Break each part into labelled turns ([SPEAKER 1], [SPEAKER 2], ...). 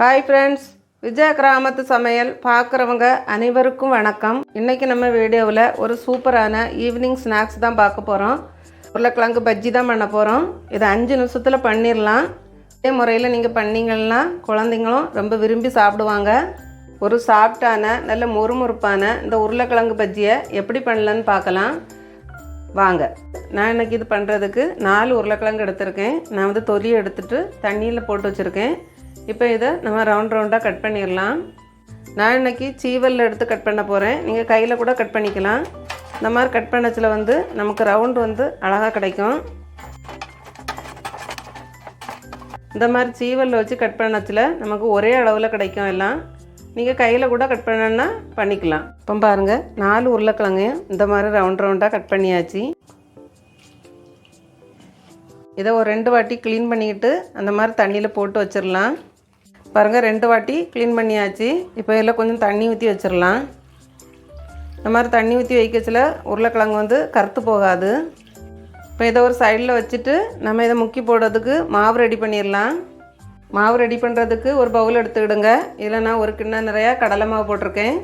[SPEAKER 1] Hi friends Vijaya கிராமத்து சமையல் பார்க்குறவங்க அனைவருக்கும் வணக்கம். இன்றைக்கி நம்ம வீடியோவில் ஒரு சூப்பரான ஈவினிங் ஸ்நாக்ஸ் தான் பார்க்க போகிறோம் உருளைக்கிழங்கு பஜ்ஜி தான் பண்ண போகிறோம் இதை அஞ்சு நிமிஷத்தில் பண்ணிடலாம் இதே முறையில் நீங்கள் பண்ணீங்கன்னா குழந்தைங்களும் ரொம்ப விரும்பி சாப்பிடுவாங்க. ஒரு சாஃப்டான நல்ல முறுமுறுப்பான இந்த உருளைக்கிழங்கு பஜ்ஜியை எப்படி பண்ணலான்னு பார்க்கலாம். வாங்க. நான் இன்னைக்கு இது பண்ணுறதுக்கு நாலு உருளைக்கிழங்கு எடுத்திருக்கேன். நான் வந்து தொலி எடுத்துட்டு தண்ணியில் போட்டு வச்சுருக்கேன். இப்போ இதை நம்ம ரவுண்ட் ரவுண்டாக கட் பண்ணிடலாம். நான் இன்னைக்கு சீவலில் எடுத்து கட் பண்ண போகிறேன் நீங்கள் கையில் கூட கட் பண்ணிக்கலாம். இந்த மாதிரி கட் பண்ணச்சில் வந்து நமக்கு ரவுண்ட் வந்து அழகாக கிடைக்கும். இந்த மாதிரி சீவலில் வச்சு கட் பண்ணச்சில் நமக்கு ஒரே அளவில் கிடைக்கும் எல்லாம். நீங்கள் கையில் கூட கட் பண்ணணுன்னா பண்ணிக்கலாம். இப்போ பாருங்கள் நாலு உருளைக்கிழங்கையும் இந்த மாதிரி ரவுண்ட் ரவுண்டாக கட் பண்ணியாச்சு. இதை ஒரு ரெண்டு வாட்டி க்ளீன் பண்ணிக்கிட்டு அந்த மாதிரி தண்ணியில் போட்டு வச்சிடலாம். பாருங்கள் ரெண்டு வாட்டி க்ளீன் பண்ணியாச்சு. இப்போ இதில் கொஞ்சம் தண்ணி ஊற்றி வச்சிடலாம் இந்த மாதிரி தண்ணி ஊற்றி வைக்கச்சில் உருளைக்கிழங்கு வந்து கருத்து போகாது. இப்போ இதை ஒரு சைடில் வச்சுட்டு நம்ம இதை முக்கி போடுறதுக்கு மாவு ரெடி பண்ணிடலாம் மாவு ரெடி பண்ணுறதுக்கு ஒரு பவுல் எடுத்துக்கிடுங்க. இதில் நான் ஒரு கிண்ணம் நிறையா கடலை மாவு போட்டிருக்கேன்.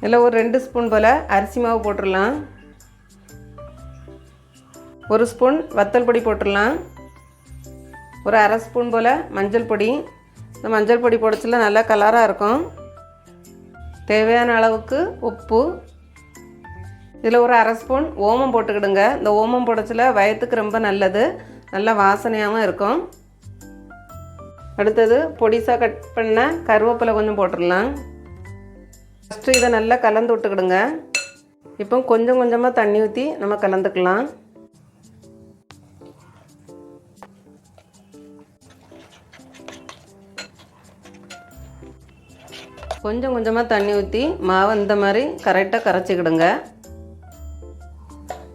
[SPEAKER 1] இதில் ஒரு ரெண்டு ஸ்பூன் போல் அரிசி மாவு போட்டுடலாம் ஒரு ஸ்பூன் வத்தல் பொடி போட்டுடலாம் ஒரு அரை ஸ்பூன் போல் மஞ்சள் பொடி. இந்த மஞ்சள் பொடி போடச்சில நல்லா கலராக இருக்கும். தேவையான அளவுக்கு உப்பு. இதில் ஒரு அரை ஸ்பூன் ஓமம் போட்டுக்கிடுங்க. இந்த ஓமம் பொடிச்சில் வயத்துக்கு ரொம்ப நல்லது. நல்லா வாசனையாகவும் இருக்கும். அடுத்தது பொடிசாக கட் பண்ண கருவேப்பிலை கொஞ்சம் போட்டுடலாம். ஃபஸ்ட்டு இதை நல்லா கலந்து விட்டுக்கிடுங்க. இப்போ கொஞ்சம் கொஞ்சமாக தண்ணி ஊற்றி நம்ம கலந்துக்கலாம். கொஞ்சம் கொஞ்சமாக தண்ணி ஊற்றி மாவை இந்த மாதிரி கரெக்டாக கரைச்சிக்கிடுங்க.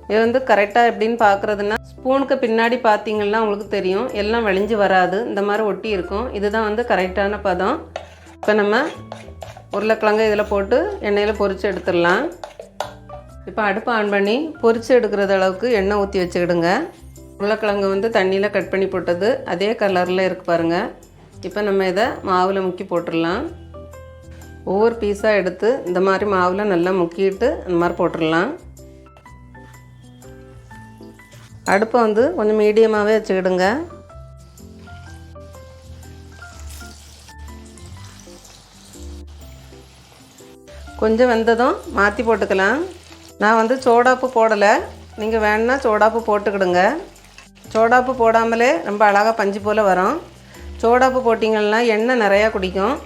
[SPEAKER 1] இது வந்து கரெக்டாக எப்படின்னு பார்க்குறதுன்னா ஸ்பூனுக்கு பின்னாடி பார்த்தீங்கன்னா உங்களுக்கு தெரியும். எல்லாம் வழிஞ்சு வராது. இந்த மாதிரி ஒட்டி இருக்கும். இதுதான் வந்து கரெக்டான பதம். இப்போ நம்ம உருளைக்கிழங்கு இதில் போட்டு எண்ணெயில் பொரித்து எடுத்துடலாம். இப்போ அடுப்பு ஆன் பண்ணி பொரித்து எடுக்கிறது அளவுக்கு எண்ணெய் ஊற்றி வச்சுக்கிடுங்க. உருளைக்கிழங்கு வந்து தண்ணியில் கட் பண்ணி போட்டது அதே கலரில் இருக்கு பாருங்கள் இப்போ நம்ம இதை மாவில் முக்கி போட்டுடலாம். ஒவ்வொரு பீஸாக எடுத்து இந்த மாதிரி மாவில் நல்லா முக்கிட்டு இந்த மாதிரி போட்டுடலாம். அடுப்பை வந்து கொஞ்சம் மீடியமாகவே வச்சுக்கிடுங்க. கொஞ்சம் வெந்ததும் மாற்றி போட்டுக்கலாம். நான் வந்து சோடாப்பு போடலை. நீங்கள் வேணுன்னா சோடாப்பு போட்டுக்கிடுங்க. சோடாப்பு போடாமலே ரொம்ப அழகாக பஞ்சு போல் வரும். சோடாப்பு போட்டிங்கன்னா எண்ணெய் நிறையா குடிக்கும்.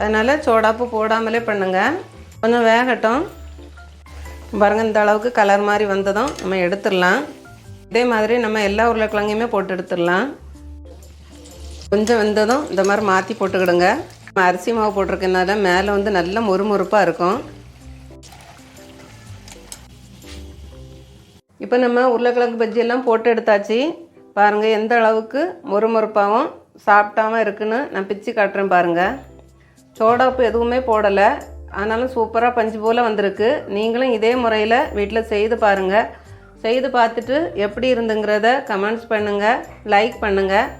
[SPEAKER 1] அதனால் சோடாப்பு போடாமலே பண்ணுங்கள் கொஞ்சம் வேகட்டும். பாருங்கள் இந்த அளவுக்கு கலர் மாதிரி வந்ததும் நம்ம எடுத்துடலாம். இதே மாதிரி நம்ம எல்லா உருளைக்கிழங்கையுமே போட்டு எடுத்துடலாம். கொஞ்சம் வெந்ததும் இந்த மாதிரி மாற்றி போட்டுக்கிடுங்க. நம்ம அரிசி மாவு போட்டிருக்கனால மேலே வந்து நல்ல மொறுமொறுப்பாக இருக்கும். இப்போ நம்ம உருளைக்கிழங்கு பஜ்ஜியெல்லாம் போட்டு எடுத்தாச்சு. பாருங்கள் எந்த அளவுக்கு மொறுமொறுப்பாகவும் சாப்பிட்டாமல் இருக்குன்னு நான் பிச்சு காட்டுறேன் பாருங்கள் சோடாப்பு எதுவுமே போடலை. ஆனாலும் சூப்பராக பஞ்சு போல் வந்திருக்கு. நீங்களும் இதே முறையில் வீட்டில் செய்து பாருங்கள் செய்து பார்த்துட்டு எப்படி இருந்துங்கிறத கமெண்ட்ஸ் பண்ணுங்கள் லைக் பண்ணுங்கள்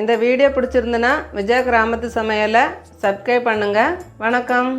[SPEAKER 1] இந்த வீடியோ பிடிச்சிருந்துன்னா விஜய கிராமத்து சமையலை சப்ஸ்கிரைப் பண்ணுங்கள் வணக்கம்.